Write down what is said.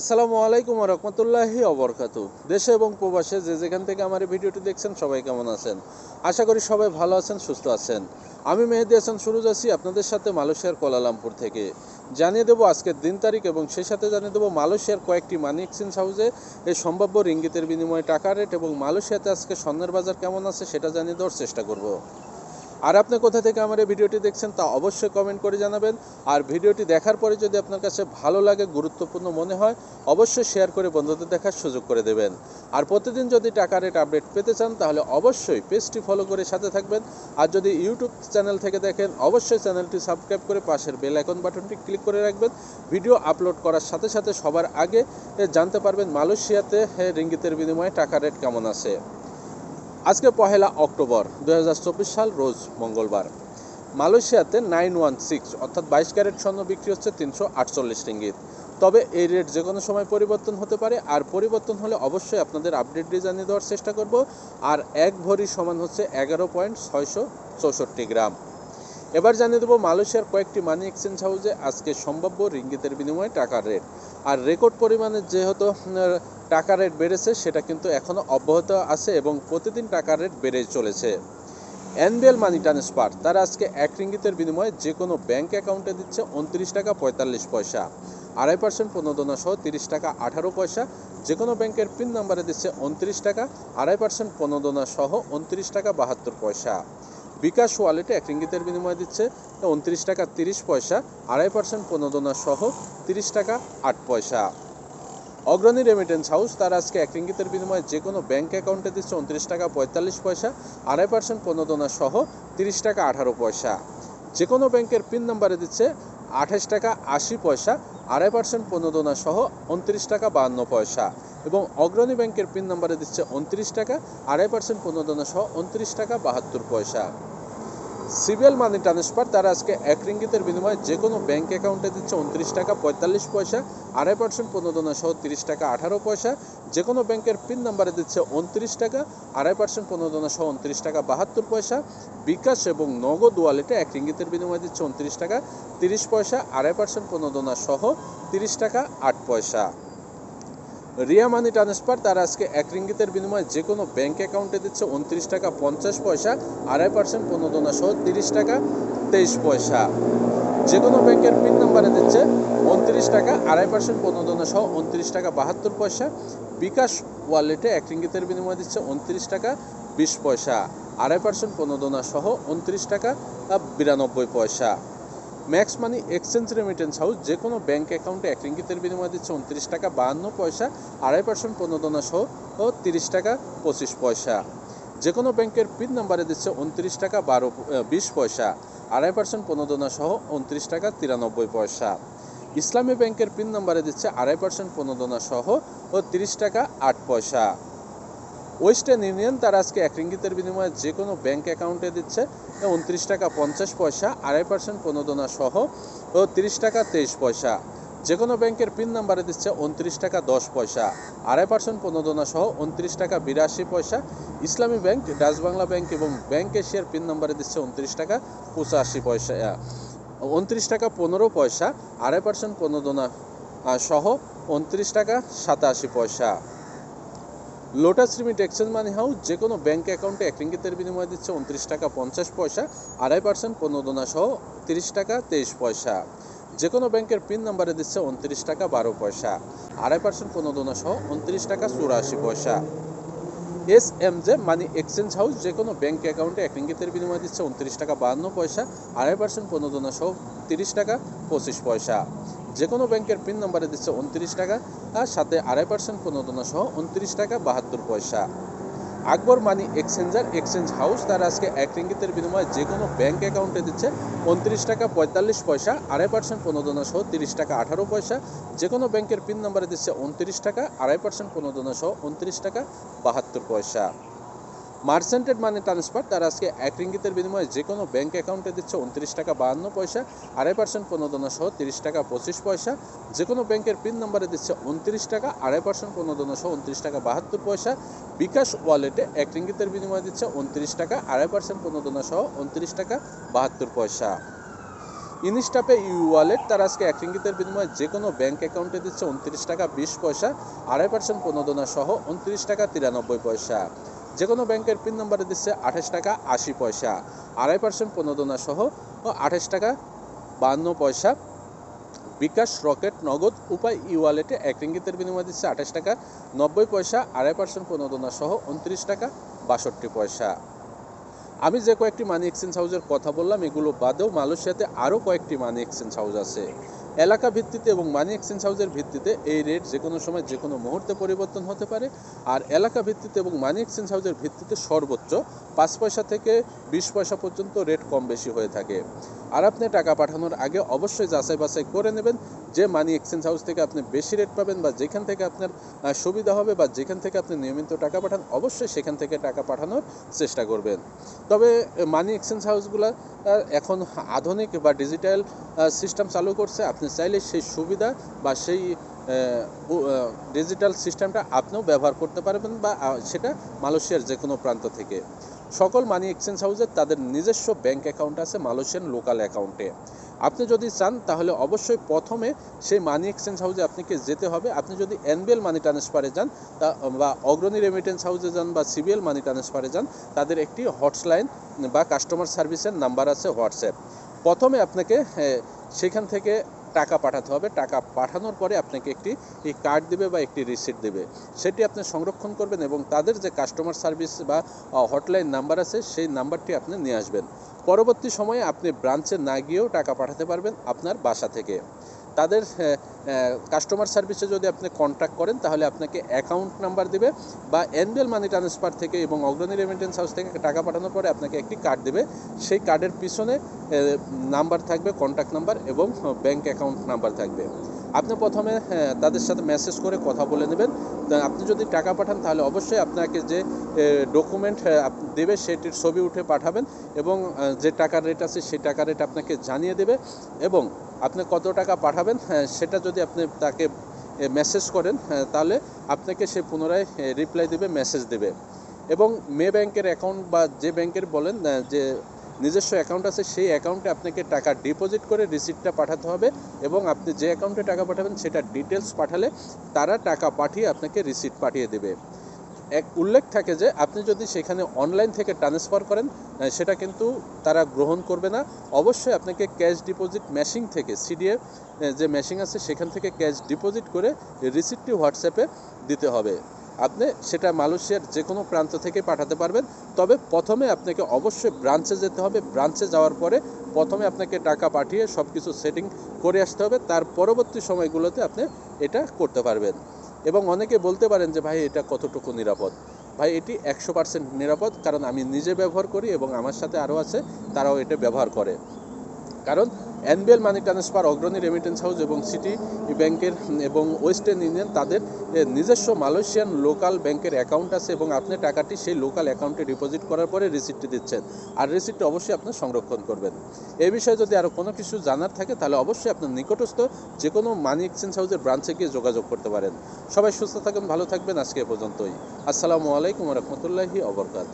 আসসালামু আলাইকুম রহমতুল্লাহি অবরকাত দেশে এবং প্রবাসে যে যেখান থেকে আমার এই ভিডিওটি দেখছেন, সবাই কেমন আছেন? আশা করি সবাই ভালো আছেন, সুস্থ আছেন। আমি মেহেদি হাসান, সুরুজ আছি আপনাদের সাথে মালয়েশিয়ার কোলালামপুর থেকে। জানিয়ে দেবো আজকের দিন তারিখ এবং সেই সাথে জানিয়ে দেবো মালয়েশিয়ার কয়েকটি মানি এক্সচেঞ্জ হাউসে এই সম্ভাব্য রিঙ্গিতের বিনিময়ে টাকা রেট এবং মালয়েশিয়াতে আজকে স্বর্ণের বাজার কেমন আছে সেটা জানিয়ে দেওয়ার চেষ্টা করব। আর আপনি কোথা থেকে আমার এই ভিডিওটি দেখছেন তা অবশ্যই কমেন্ট করে জানাবেন। আর ভিডিওটি দেখার পরে যদি আপনার কাছে ভালো লাগে, গুরুত্বপূর্ণ মনে হয়, অবশ্যই শেয়ার করে বন্ধুদের দেখার সুযোগ করে দেবেন। আর প্রতিদিন যদি টাকা রেট আপডেট পেতে চান, তাহলে অবশ্যই পেজটি ফলো করে সাথে থাকবেন। আর যদি ইউটিউব চ্যানেল থেকে দেখেন, অবশ্যই চ্যানেলটি সাবস্ক্রাইব করে পাশের বেল আইকন বাটনটি ক্লিক করে রাখবেন। ভিডিও আপলোড করার সাথে সাথে সবার আগে জানতে পারবেন মালয়েশিয়াতে রিঙ্গিতের বিনিময়ে টাকা রেট কেমন আছে। আজকে পহেলা অক্টোবর দু হাজার চব্বিশ সাল, রোজ মঙ্গলবার। মালয়েশিয়াতে নাইন ওয়ান সিক্স, অর্থাৎ বাইশ ক্যারেট স্বর্ণ বিক্রি হচ্ছে তিনশো আটচল্লিশ রিঙ্গিত। তবে এই রেট যে কোনো সময় পরিবর্তন হতে পারে, আর পরিবর্তন হলে অবশ্যই আপনাদের আপডেট দিয়ে জানিয়ে দেওয়ার চেষ্টা করব। আর এক ভরি সমান হচ্ছে এগারো পয়েন্ট ছয়শো চৌষট্টি গ্রাম। এবার জানিয়ে দেবো, মালয়েশিয়ার কয়েকটি মানি এক্সচেঞ্জ হাউসে আজকে সম্ভাব্য রিঙ্গিতের বিনিময়ে টাকার রেট আর রেকর্ড পরিমাণে যেহেতু টাকা রেট বেড়েছে, সেটা কিন্তু এখনও অব্যাহত আছে এবং প্রতিদিন টাকার রেট বেড়ে চলেছে। এনবিএল মানি ট্রান্সফার তারা আজকে এক রিঙ্গিতের বিনিময়ে যে কোনো ব্যাঙ্ক অ্যাকাউন্টে দিচ্ছে উনত্রিশ টাকা পঁয়তাল্লিশ পয়সা। আড়াই পার্সেন্ট প্রণোদনা সহ তিরিশ টাকা আঠারো পয়সা। যে কোনো ব্যাংকের পিন নাম্বারে দিচ্ছে উনত্রিশ টাকা, আড়াই পার্সেন্ট প্রণোদনা সহ উনত্রিশ টাকা বাহাত্তর পয়সা। বিকাশ ওয়ালেটে এক রিঙ্গিতের বিনিময়ে দিচ্ছে। উনত্রিশ টাকা তিরিশ পয়সা, আড়াই পার্সেন্ট প্রণোদনা সহ তিরিশ টাকা আট পয়সা। অগ্রণী রেমিটেন্স হাউস তার আজকে এক রিঙ্গিতের বিনিময়ে যে কোনো ব্যাংক অ্যাকাউন্টে দিচ্ছে উনত্রিশ টাকা পঁয়তাল্লিশ পয়সা, আড়াই পার্সেন্ট প্রণোদনা সহ তিরিশ টাকা আঠারো পয়সা। যে কোনো ব্যাংকের পিন নাম্বারে দিচ্ছে আঠাশ টাকা আশি পয়সা আড়াই পার্সেন্ট প্রণোদনা সহ উনত্রিশ টাকা বাহান্ন পয়সা এবং অগ্রণী ব্যাংকের পিন নাম্বারে দিচ্ছে উনত্রিশ টাকা, আড়াই পার্সেন্ট প্রণোদনা সহ উনত্রিশ টাকা বাহাত্তর পয়সা। সিবিএল মানি ট্রান্সফার, তারা আজকে এক রিঙ্গিতের বিনিময়ে যে কোনো ব্যাঙ্ক অ্যাকাউন্টে দিচ্ছে উনত্রিশ টাকা পঁয়তাল্লিশ পয়সা, আড়াই পার্সেন্ট প্রণোদনা সহ তিরিশ টাকা আঠারো পয়সা। যে কোনো ব্যাংকের পিন নাম্বারে দিচ্ছে উনত্রিশ টাকা, আড়াই পার্সেন্ট প্রণোদনা সহ উনত্রিশ টাকা বাহাত্তর পয়সা। বিকাশ এবং নগদ ওয়ালেটে এক রিঙ্গিতের বিনিময়ে দিচ্ছে উনত্রিশ টাকা তিরিশ পয়সা, আড়াই পার্সেন্ট প্রণোদনা সহ তিরিশ টাকা আট পয়সা। রিয়া মানি ট্রান্সফার, তারা আজকে এক রিঙ্গিতের বিনিময়ে যে কোনো ব্যাংক অ্যাকাউন্টে দিচ্ছে উনত্রিশ টাকা পঞ্চাশ পয়সা, আড়াই পার্সেন্ট প্রণোদনা সহ তিরিশ টাকা তেইশ পয়সা। যে কোনো ব্যাংকের পিন নাম্বারে দিচ্ছে উনত্রিশ টাকা, আড়াই পার্সেন্ট প্রণোদনা সহ উনত্রিশ টাকা বাহাত্তর পয়সা। বিকাশ ওয়ালেটে এক রিঙ্গিতের বিনিময়ে দিচ্ছে উনত্রিশ টাকা বিশ পয়সা, আড়াই পার্সেন্ট প্রণোদনা সহ উনত্রিশ টাকা বিরানব্বই পয়সা। Max money exchange remittance house যে কোনো ব্যাঙ্ক অ্যাকাউন্টে এক রিঙ্গিতের বিনিময়ে দিচ্ছে উনত্রিশ টাকা বাহান্ন পয়সা, আড়াই পার্সেন্ট প্রণোদনা সহ ও তিরিশ টাকা পঁচিশ পয়সা। যে কোনো ব্যাংকের পিন নাম্বারে দিচ্ছে উনত্রিশ টাকা বারো বিশ পয়সা, আড়াই পার্সেন্ট প্রণোদনা সহ উনত্রিশ টাকা তিরানব্বই পয়সা। ইসলামী ব্যাংকের পিন নাম্বারে দিচ্ছে আড়াই পার্সেন্ট প্রণোদনা সহ ও তিরিশ টাকা আট পয়সা। ওয়েস্টার্ন ইউনিয়ন তার আজকে এক রিঙ্গিতের বিনিময়ে যে কোনো ব্যাংক অ্যাকাউন্টে দিচ্ছে। উনত্রিশ টাকা পঞ্চাশ পয়সা, আড়াই পার্সেন্ট প্রণোদনা সহ, ও তিরিশ টাকা তেইশ পয়সা। যে কোনো ব্যাংকের পিন নাম্বারে দিচ্ছে উনত্রিশ টাকা দশ পয়সা, আড়াই পার্সেন্ট প্রণোদনা সহ উনত্রিশ টাকা বিরাশি পয়সা। Islami bank, Dutch Bangla bank এবং ব্যাংক এশিয়ার পিন নাম্বারে দিচ্ছে উনত্রিশ টাকা পঁচাশি পয়সা উনত্রিশ টাকা পনেরো পয়সা, আড়াই পার্সেন্ট প্রণোদনা সহ উনত্রিশ টাকা সাতাশি পয়সা। Lotus remit exchange money house যে কোনো ব্যাঙ্ক অ্যাকাউন্টে এক রিঙ্গিতের বিনিময়ে দিচ্ছে উনত্রিশ টাকা পঞ্চাশ পয়সা, আড়াই পার্সেন্ট প্রণোদনা সহ তিরিশ টাকা তেইশ পয়সা। যে কোনো ব্যাংকের পিন নাম্বারে দিচ্ছে উনত্রিশ টাকা বারো পয়সা, আড়াই পার্সেন্ট প্রণোদনা সহ উনত্রিশ টাকা চুরাশি পয়সা। S M J money exchange house যে কোনো ব্যাংক অ্যাকাউন্টে এক রিঙ্গিতের বিনিময়ে দিচ্ছে উনত্রিশ টাকা বাহান্ন পয়সা, আড়াই পার্সেন্ট প্রণোদনা সহ তিরিশ টাকা পঁচিশ পয়সা। যে কোনো ব্যাংকের পিন নাম্বারে দিচ্ছে উনত্রিশ টাকা আর সাথে আড়াই পার্সেন্ট প্রণোদনা সহ উনত্রিশ টাকা বাহাত্তর পয়সা। Akbar money exchanger, exchange house তার আজকে এক রিঙ্গিতের বিনিময়ে যে কোনো ব্যাংক অ্যাকাউন্টে দিচ্ছে উনত্রিশ টাকা পঁয়তাল্লিশ পয়সা, আড়াই পার্সেন্ট প্রণোদনা সহ তিরিশ টাকা আঠারো পয়সা। যে কোনো ব্যাংকের পিন নাম্বারে দিচ্ছে উনত্রিশ টাকা, আড়াই পার্সেন্ট প্রণোদনা সহ উনত্রিশ টাকা বাহাত্তর পয়সা। মার্সেন্টেড মানি ট্রান্সফার, তার আজকে এক রিঙ্গিতের বিনিময়ে যে কোনো ব্যাঙ্ক অ্যাকাউন্টে দিচ্ছে উনত্রিশ টাকা বাহান্ন পয়সা, আড়াই পার্সেন্ট প্রণোদনা সহ তিরিশ টাকা পঁচিশ পয়সা। যে কোনো ব্যাংকের পিন নম্বরে দিচ্ছে উনত্রিশ টাকা, আড়াই পার্সেন্ট প্রণোদনা সহ উনত্রিশ টাকা বাহাত্তর পয়সা। বিকাশ ওয়ালেটে এক রিঙ্গিতের বিনিময়ে দিচ্ছে উনত্রিশ টাকা, আড়াই পার্সেন্ট প্রণোদনা সহ উনত্রিশ টাকা বাহাত্তর পয়সা। ইনস্টাপে ইউ ওয়ালেট, তার আজকে এক রিঙ্গিতের বিনিময়ে যে কোনো ব্যাংক অ্যাকাউন্টে দিচ্ছে উনত্রিশ টাকা বিশ পয়সা, আড়াই পার্সেন্ট প্রণোদনা সহ উনত্রিশ টাকা তিরানব্বই পয়সা। যে কোনো ব্যাংকের পিন নম্বরে দিচ্ছে আঠাশ টাকা আশি পয়সা, আড়াই পার্সেন্ট প্রণোদনা সহ ও আঠাশ টাকা বান্ন পয়সা। বিকাশ রকেট নগদ উপায় ই ওয়ালেটে এক রিঙ্গিতের বিনিময়ে দিচ্ছে আঠাশ টাকা নব্বই পয়সা, আড়াই পার্সেন্ট প্রণোদনা সহ উনত্রিশ টাকা বাষট্টি পয়সা। আমি যে কয়েকটি মানি এক্সচেঞ্জ হাউসের কথা বললাম, এগুলো বাদেও মালয়েশিয়াতে আরও কয়েকটি মানি এক্সচেঞ্জ হাউস আছে। এলাকা ভিত্তিতে এবং মানি এক্সচেঞ্জ হাউসের ভিত্তিতে এই রেট যে কোনো সময় যে কোনো মুহূর্তে পরিবর্তন হতে পারে। আর এলাকা ভিত্তিতে এবং মানি এক্সচেঞ্জ হাউসের ভিত্তিতে সর্বোচ্চ পাঁচ পয়সা থেকে বিশ পয়সা পর্যন্ত রেট কম বেশি হয়ে থাকে। আর আপনি টাকা পাঠানোর আগে অবশ্যই যাচাই বাছাই করে নেবেন। যে মানি এক্সচেঞ্জ হাউস থেকে আপনি বেশি রেট পাবেন বা যেখান থেকে আপনার সুবিধা হবে বা যেখান থেকে আপনি নিয়মিত টাকা পাঠান, অবশ্যই সেখান থেকে টাকা পাঠানোর চেষ্টা করবেন। তবে মানি এক্সচেঞ্জ হাউসগুলো এখন আধুনিক বা ডিজিটাল সিস্টেম চালু করছে। আপনি চাইলে সেই সুবিধা বা সেই ডিজিটাল সিস্টেমটা আপনিও ব্যবহার করতে পারবেন বা সেটা মালয়েশিয়ার যে কোনো প্রান্ত থেকে। সকল মানি এক্সচেঞ্জ হাউসের তাদের নিজস্ব ব্যাংক অ্যাকাউন্ট আছে মালয়েশিয়ান লোকাল অ্যাকাউন্টে আপনি যদি চান তাহলে অবশ্যই প্রথমে সেই মানি এক্সচেঞ্জ হাউসে আপনাকে যেতে হবে। আপনি যদি এনবিএল মানি ট্রান্সফারে যান তা বা অগ্রণী রেমিটেন্স হাউসে যান বা সিবিএল মানি ট্রান্সফারে যান তাদের একটি হটলাইন বা কাস্টমার সার্ভিসের নাম্বার আছে হোয়াটসঅ্যাপ প্রথমে আপনাকে এ, সেখান থেকে টাকা পাঠাতে হবে। টাকা পাঠানোর পরে আপনাকে একটি এই কার্ড দেবে বা একটি রিসিট দেবে। সেটি আপনি সংরক্ষণ করবেন এবং তাদের যে কাস্টমার সার্ভিস বা হটলাইন নাম্বার আছে, সেই নাম্বারটি আপনি নিয়ে আসবেন। পরবর্তী সময়ে আপনি ব্রাঞ্চে না গিয়েও টাকা পাঠাতে পারবেন আপনার বাসা থেকে। তাদের কাস্টমার সার্ভিসে যদি আপনি কন্ট্যাক্ট করেন, তাহলে আপনাকে অ্যাকাউন্ট নাম্বার দেবে বা এনবিএল মানি ট্রান্সফার থেকে এবং অগ্রণী রেমিটেন্স হাউস থেকে টাকা পাঠানোর পরে আপনাকে একটি কার্ড দেবে। সেই কার্ডের পিছনে নাম্বার থাকবে কন্ট্যাক্ট নাম্বার এবং ব্যাংক অ্যাকাউন্ট নাম্বার থাকবে। আপনি প্রথমে তাদের সাথে মেসেজ করে কথা বলে নেবেন। আপনি যদি টাকা পাঠান, তাহলে অবশ্যই আপনাকে যে ডকুমেন্ট দেবে, সেটির ছবি উঠে পাঠাবেন এবং যে টাকার রেট আছে, সেই টাকার রেট আপনাকে জানিয়ে দেবে এবং আপনি কত টাকা পাঠাবেন হ্যাঁ, সেটা যদি আপনি তাকে মেসেজ করেন হ্যাঁ, তাহলে আপনাকে সে পুনরায় রিপ্লাই দেবে মেসেজ দেবে। এবং মে ব্যাংকের অ্যাকাউন্ট বা যে ব্যাংকের বলেন যে নিজস্ব অ্যাকাউন্ট আছে সেই অ্যাকাউন্টে আপনাকে টাকা ডিপোজিট করে রিসিপ্টটা পাঠাতে হবে এবং আপনি যে অ্যাকাউন্টে টাকা পাঠাবেন সেটা ডিটেলস পাঠালে তারা টাকা পাঠিয়ে আপনাকে রিসিপ্ট পাঠিয়ে দেবে। এক উল্লেখ থাকে যে আপনি যদি সেখানে অনলাইন থেকে ট্রান্সফার করেন সেটা কিন্তু তারা গ্রহণ করবে না। অবশ্যই আপনাকে ক্যাশ ডিপোজিট মেশিন থেকে সিডিএফ যে মেশিন আছে, সেখান থেকে ক্যাশ ডিপোজিট করে রিসিপ্টটি হোয়াটসঅ্যাপে দিতে হবে। আপনি সেটা মালয়েশিয়ার যে কোনো প্রান্ত থেকে পাঠাতে পারবেন। তবে প্রথমে আপনাকে অবশ্যই ব্রাঞ্চে যেতে হবে। ব্রাঞ্চে যাওয়ার পরে প্রথমে আপনাকে টাকা পাঠিয়ে সব কিছু সেটিং করে আসতে হবে। তার পরবর্তী সময়গুলোতে আপনি এটা করতে পারবেন। এবং অনেকে বলতে পারেন যে, ভাই, এটা কতটুকু নিরাপদ? ভাই, এটি একশো পার্সেন্ট নিরাপদ, কারণ আমি নিজে ব্যবহার করি এবং আমার সাথে আরও আছে, তারাও এটা ব্যবহার করে। কারণ N B L money transfer Agrani remittance house এবং সিটি ব্যাংকের এবং ওয়েস্টার্ন ইউনিয়ন তাদের নিজস্ব মালয়েশিয়ান লোকাল ব্যাংকের অ্যাকাউন্ট আছে এবং আপনি টাকাটি সেই লোকাল অ্যাকাউন্টে ডিপোজিট করার পরে রিসিপ্টটি দিচ্ছেন। আর রিসিপ্টটি অবশ্যই আপনি সংরক্ষণ করবেন। এই বিষয়ে যদি আরও কোনো কিছু জানার থাকে, তাহলে অবশ্যই আপনার নিকটস্থ যে কোনো মানি এক্সচেঞ্জ হাউসের ব্রাঞ্চে গিয়ে যোগাযোগ করতে পারেন। সবাই সুস্থ থাকেন, ভালো থাকবেন আজকে এ পর্যন্তই। আসসালামু আলাইকুম রহমতুল্লাহি অবরকাত